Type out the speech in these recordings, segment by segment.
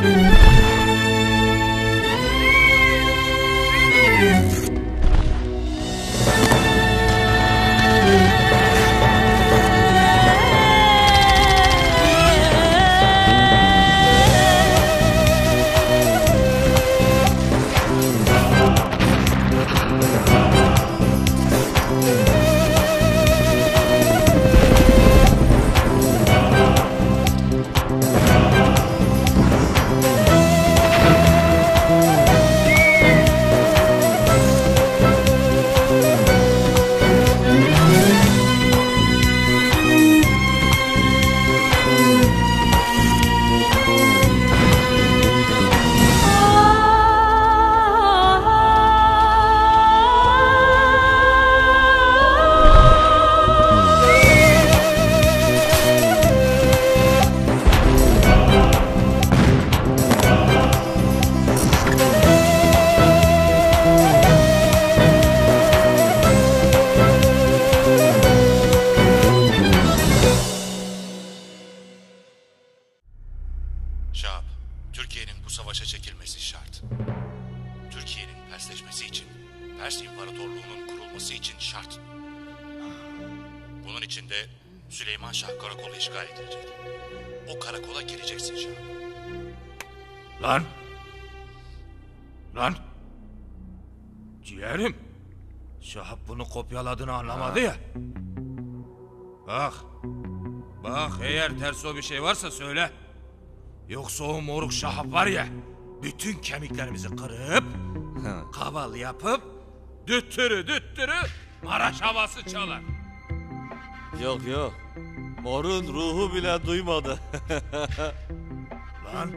Música Şahap, Türkiye'nin bu savaşa çekilmesi şart. Türkiye'nin Persleşmesi için, Pers İmparatorluğu'nun kurulması için şart. Bunun için de Süleyman Şah karakolu işgal edilecek. O karakola gireceksin Şahap. Lan! Lan! Ciğerim! Şahap bunu kopyaladığını anlamadı ya. Bak. Bak eğer ters o bir şey varsa söyle. Yoksa o moruk Şahap var ya. Bütün kemiklerimizi kırıp kaval yapıp düttürü düttürü Maraş havası çalar. Yok yok. Morun ruhu bile duymadı. Lan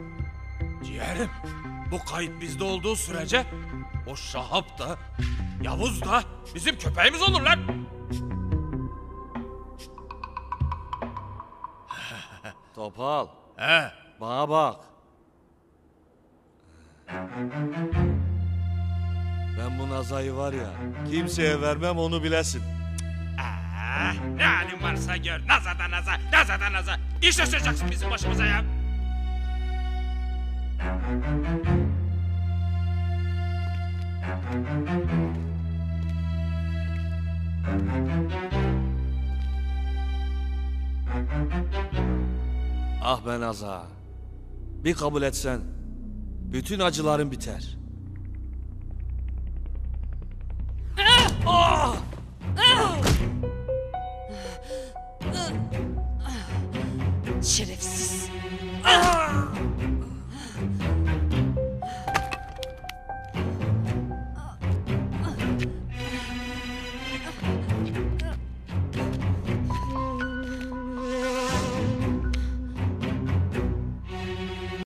ciğerim bu kayıt bizde olduğu sürece o Şahap da Yavuz da bizim köpeğimiz olur lan. Topal He bana bak. Ben bu Nazay'ı var ya kimseye vermem onu bilesin. Ah, ne halin varsa gör. Naza da naza, naza da naza. İş açacaksın bizim başımıza ya. Ah ben Naza. Bir kabul etsen bütün acıların biter. Şerefsiz.